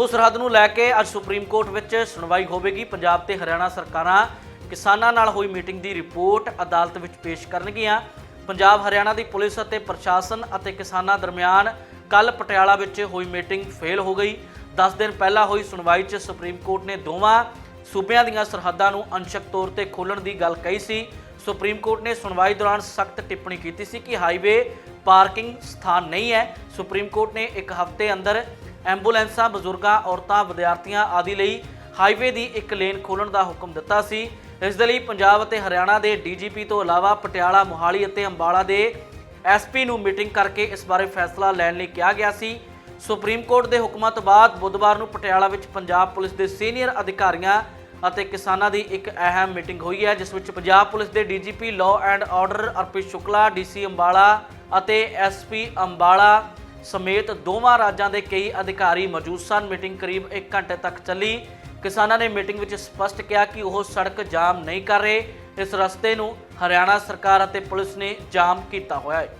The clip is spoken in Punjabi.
ਲੰਬੂ ਸਰਹੱਦ ਨੂੰ ਲੈ ਕੇ ਅੱਜ ਸੁਪਰੀਮ ਕੋਰਟ ਵਿੱਚ ਸੁਣਵਾਈ ਹੋਵੇਗੀ। ਪੰਜਾਬ ਤੇ ਹਰਿਆਣਾ ਸਰਕਾਰਾਂ ਕਿਸਾਨਾਂ ਨਾਲ ਹੋਈ ਮੀਟਿੰਗ ਦੀ ਰਿਪੋਰਟ ਅਦਾਲਤ ਵਿੱਚ ਪੇਸ਼ ਕਰਨਗੀਆਂ। ਪੰਜਾਬ, ਹਰਿਆਣਾ ਦੀ ਪੁਲਿਸ ਅਤੇ ਪ੍ਰਸ਼ਾਸਨ ਅਤੇ ਕਿਸਾਨਾਂ ਦਰਮਿਆਨ ਕੱਲ ਪਟਿਆਲਾ ਵਿੱਚ ਹੋਈ ਮੀਟਿੰਗ ਫੇਲ ਹੋ ਗਈ। 10 ਦਿਨ ਪਹਿਲਾਂ ਹੋਈ ਸੁਣਵਾਈ 'ਚ ਸੁਪਰੀਮ ਕੋਰਟ ਨੇ ਦੋਵਾਂ ਸੂਬਿਆਂ ਦੀਆਂ ਸਰਹੱਦਾਂ ਨੂੰ ਅੰਸ਼ਕ ਤੌਰ ਤੇ ਖੋਲ੍ਹਣ ਦੀ ਗੱਲ ਕਹੀ ਸੀ। ਸੁਪਰੀਮ ਕੋਰਟ ਨੇ ਸੁਣਵਾਈ ਦੌਰਾਨ ਸਖਤ ਟਿੱਪਣੀ ਕੀਤੀ ਸੀ ਕਿ ਹਾਈਵੇ ਪਾਰਕਿੰਗ ਸਥਾਨ ਨਹੀਂ ਹੈ। ਸੁਪਰੀਮ ਕੋਰਟ ਨੇ ਇੱਕ ਹਫ਼ਤੇ ਅੰਦਰ ਐਂਬੂਲੈਂਸਾਂ, ਬਜ਼ੁਰਗਾਂ, ਔਰਤਾਂ, ਵਿਦਿਆਰਥੀਆਂ ਆਦਿ ਲਈ ਹਾਈਵੇ ਦੀ ਇੱਕ ਲੇਨ ਖੋਲ੍ਹਣ ਦਾ ਹੁਕਮ ਦਿੱਤਾ ਸੀ। ਇਸ ਦੇ ਲਈ ਪੰਜਾਬ ਅਤੇ ਹਰਿਆਣਾ ਦੇ ਡੀਜੀਪੀ ਤੋਂ ਇਲਾਵਾ ਪਟਿਆਲਾ, ਮੋਹਾਲੀ ਅਤੇ ਅੰਬਾਲਾ ਦੇ ਐਸਪੀ ਨੂੰ ਮੀਟਿੰਗ ਕਰਕੇ ਇਸ ਬਾਰੇ ਫੈਸਲਾ ਲੈਣ ਲਈ ਕਿਹਾ ਗਿਆ ਸੀ। ਸੁਪਰੀਮ ਕੋਰਟ ਦੇ ਹੁਕਮਾਂ ਤੋਂ ਬਾਅਦ ਬੁੱਧਵਾਰ ਨੂੰ ਪਟਿਆਲਾ ਵਿੱਚ ਪੰਜਾਬ ਪੁਲਿਸ ਦੇ ਸੀਨੀਅਰ ਅਧਿਕਾਰੀਆਂ ਅਤੇ ਕਿਸਾਨਾਂ ਦੀ ਇੱਕ ਅਹਿਮ ਮੀਟਿੰਗ ਹੋਈ ਹੈ, ਜਿਸ ਵਿੱਚ ਪੰਜਾਬ ਪੁਲਿਸ ਦੇ DGP law and order Arpit Shukla DC Ambala ਅਤੇ ਐਸਪੀ ਅੰਬਾਲਾ ਸਮੇਤ ਦੋਵਾਂ ਰਾਜਾਂ ਦੇ ਕਈ ਅਧਿਕਾਰੀ ਮੌਜੂਦ ਸਨ। ਮੀਟਿੰਗ ਕਰੀਬ 1 ਘੰਟੇ ਤੱਕ ਚੱਲੀ। ਕਿਸਾਨਾਂ ਨੇ ਮੀਟਿੰਗ ਵਿੱਚ ਸਪਸ਼ਟ ਕਿਹਾ ਕਿ ਉਹ ਸੜਕ ਜਾਮ ਨਹੀਂ ਕਰ ਰਹੇ। ਇਸ ਰਸਤੇ ਨੂੰ ਹਰਿਆਣਾ ਸਰਕਾਰ ਅਤੇ ਪੁਲਿਸ ਨੇ ਜਾਮ ਕੀਤਾ ਹੋਇਆ ਹੈ।